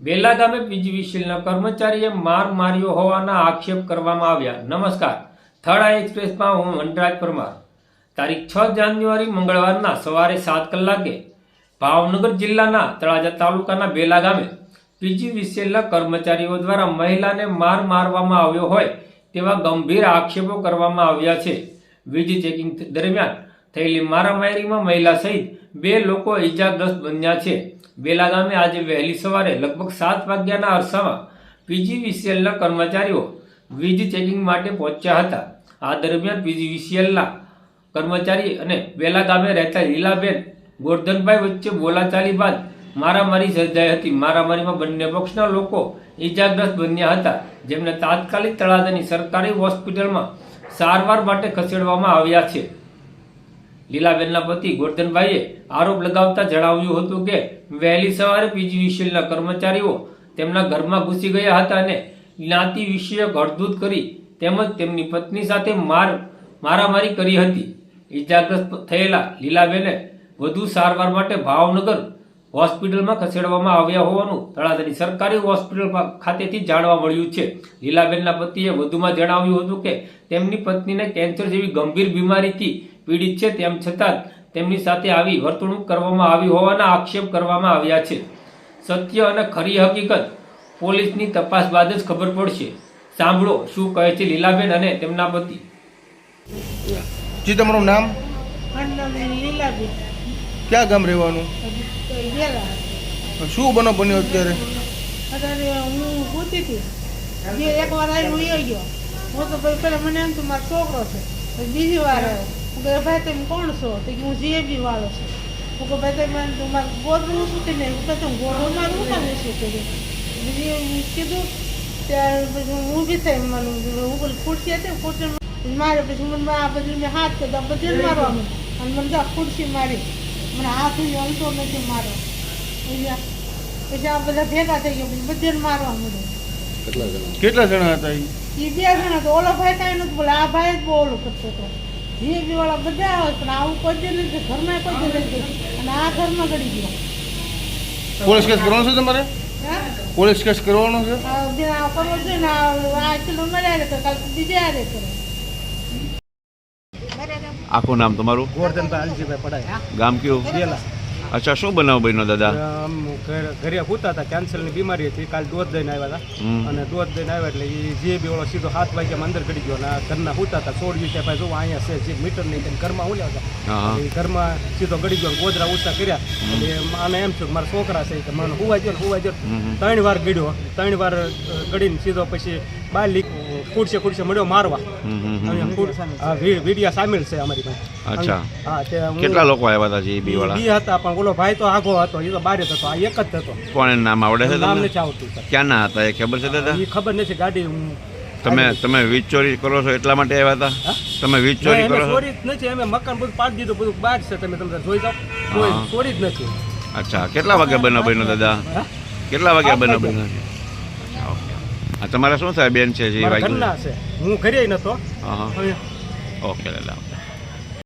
બેલા ગામે પીજીવીસીએલના કર્મચારીએ માર માર્યો હોવાના આક્ષેપ કરવામાં આવ્યા. નમસ્કાર. થર્ડ એક્સપ્રેસમાં હું વનરાજ પરમાર. તારીખ છ જાન્યુઆરી મંગળવારના સવારે સાત કલાકે ભાવનગર જિલ્લાના તળાજા તાલુકાના બેલા ગામે પીજી વિશેલના કર્મચારીઓ દ્વારા મહિલાને માર મારવામાં આવ્યો હોય તેવા ગંભીર આક્ષેપો કરવામાં આવ્યા છે. વીજ ચેકિંગ દરમિયાન થયેલી મારામારીમાં મહિલા સહિત બે લોકો ઈજાગ્રસ્ત બન્યા છે. બેલા ગામે આજે વહેલી સવારે લગભગ સાત વાગ્યાના અરસામાં પીજીવીસીએલના કર્મચારીઓ વીજ ચેકિંગ માટે પહોંચ્યા હતા. આ દરમિયાન પીજીવીસીએલના કર્મચારી અને બેલા ગામે રહેતા લીલાબેન ગોરધનભાઈ વચ્ચે બોલાચાલી બાદ મારામારી સર્જાઈ હતી. મારામારીમાં બંને પક્ષના લોકો ઈજાગ્રસ્ત બન્યા હતા. જેમને તાત્કાલિક તળાજાની સરકારી હોસ્પિટલમાં સારવાર માટે ખસેડવામાં આવ્યા છે. લીલાબેનના પતિ ગોરધનભાઈએ આરોપ લગાવતા જણાવ્યું હતું કે, વહેલી સવારે પીજીવીસીએલના કર્મચારીઓ તેમના ઘરમાં ઘૂસી ગયા હતા અને જ્ઞાતિ વિષયક હળદૂત કરી તેમજ તેમની પત્ની સાથે માર, મારામારી કરી હતી. ઈજાગ્રસ્ત થયેલા લીલાબેને વધુ સારવાર માટે ભાવનગર હોસ્પિટલમાં ખસેડવામાં આવ્યા હોવાનું તળાજાની સરકારી હોસ્પિટલ ખાતેથી જાણવા મળ્યું છે. લીલાબેનના પતિએ વધુમાં જણાવ્યું હતું કે, તેમની પત્નીને કેન્સર જેવી ગંભીર બીમારીથી પીડિત છે તેમ છતાં તેમની સાથે આવી વર્તણૂક કરવામાં આવી હોવાના આક્ષેપ કરવામાં આવ્યા છે. સત્ય અને ખરી હકીકત પોલીસની તપાસ બાદ જ ખબર પડશે. સાંભળો શું કહે છે લીલાબેન અને તેમના પતિ. જી તમારું નામ? ક્યાં ગામ રહેવાનું? શું બનો બન્યો અત્યારે? હું પૂછી હતી. એક વાર આવી ગયો. હું તો ભાઈ પેલા મને એમ તો મારો છોકરો છે. બીજી વાર આવ્યો. હું કહે ભાઈ તમે કોણ છો? તો કે હું જીએબી વાળો છું. હું કહું ભાઈ તમે તો મારું ગોદરું શું કરીને હું કહે તમે ગોદરું મારું હું કામ શું કર્યું બીજી કીધું ત્યારે પછી હું ઊભી થઈ મને હું બોલી ખુરશી હતી ખુરશી મારે પછી મને આ બધું મેં હાથ કરતા બધું મારવાનું અને મને તો ખુરશી મારી. મને હાથ અંતો નથી મારો પછી આ બધા ભેગા થઈ ગયા પછી બધે મારવા મળે કેટલા જણા? હતા એ બે જણા તો ઓલો ભાઈ કાંઈ નથી બોલે આ ભાઈ જ બહુ ઓલું કરતો હતો. વાળા બધા આવે પણ આવું કોઈ દે નથી ઘરમાં કોઈ દે નથી. અને આ ઘરમાં ગળી ગયો. પોલીસ કેસ કરવાનો છે તમારે? પોલીસ કેસ કરવાનો છે? આ બે આ કરવો જોઈએ ને આ આ મળ્યા રે તો કાલ બીજે આ રે આખું નામ તમારું? ગોરધનભાઈ અલજીભાઈ પડાય ગામ કયું? બેલા અચ્છા શું બનાવ બન્યો દાદા? ઘરે પૂતા હતા કેન્સરની બીમારી હતી કાલ દોધ દઈને આવ્યા હતા. અને દોધ દઈને આવ્યા એટલે એ જે બી ઓળો સીધો સાત વાગ્યામાં અંદર ગડી ગયો અને આ ઘરના પૂતા હતા સોળ વીસ પાસે જો અહીંયા છે જે મીટર નહીં ઘરમાં હું હતા. એ ઘરમાં સીધો ગડી ગયો ગોદરા ઊંચા કર્યા. એટલે એમ આને એમ થયું કે મારા છોકરા છે કે મને હુવા ગયો ને હુવા ગયો. ત્રણ વાર ગડ્યો ત્રણ વાર ગડીને સીધો પછી બાર લીક ખુરશે ખુરશે મળ્યો મારવા. વીડિયા સામેલ છે અમારી પાસે. અચ્છા. હા તે કેટલા લોકો આવ્યા હતા જે બી વાળા? બી હતા પણ ઓલો ભાઈ તો આગો હતો એ તો બારે હતો આ એક જ હતો. કોણ નામ આવડે છે નામ નથી આવતું ક્યાં ના હતા એ ખબર છે દાદા? એ ખબર નથી ગાડી હું તમે તમે વીજ ચોરી કરો છો એટલા માટે આવ્યા હતા? તમે વીજ ચોરી કરો છો? ચોરી જ નથી અમે મકાન બધું પાડી દીધું બધું બહાર છે તમે તમને જોઈ જાઓ. ચોરી જ નથી. અચ્છા કેટલા વાગે બનાવ બન્યો દાદા? કેટલા વાગ્યા બનાવ બન્યો તમારા શું થાય બેન છે જે ઘરના છે. હું ઘરે નતો ઓકે દાદા.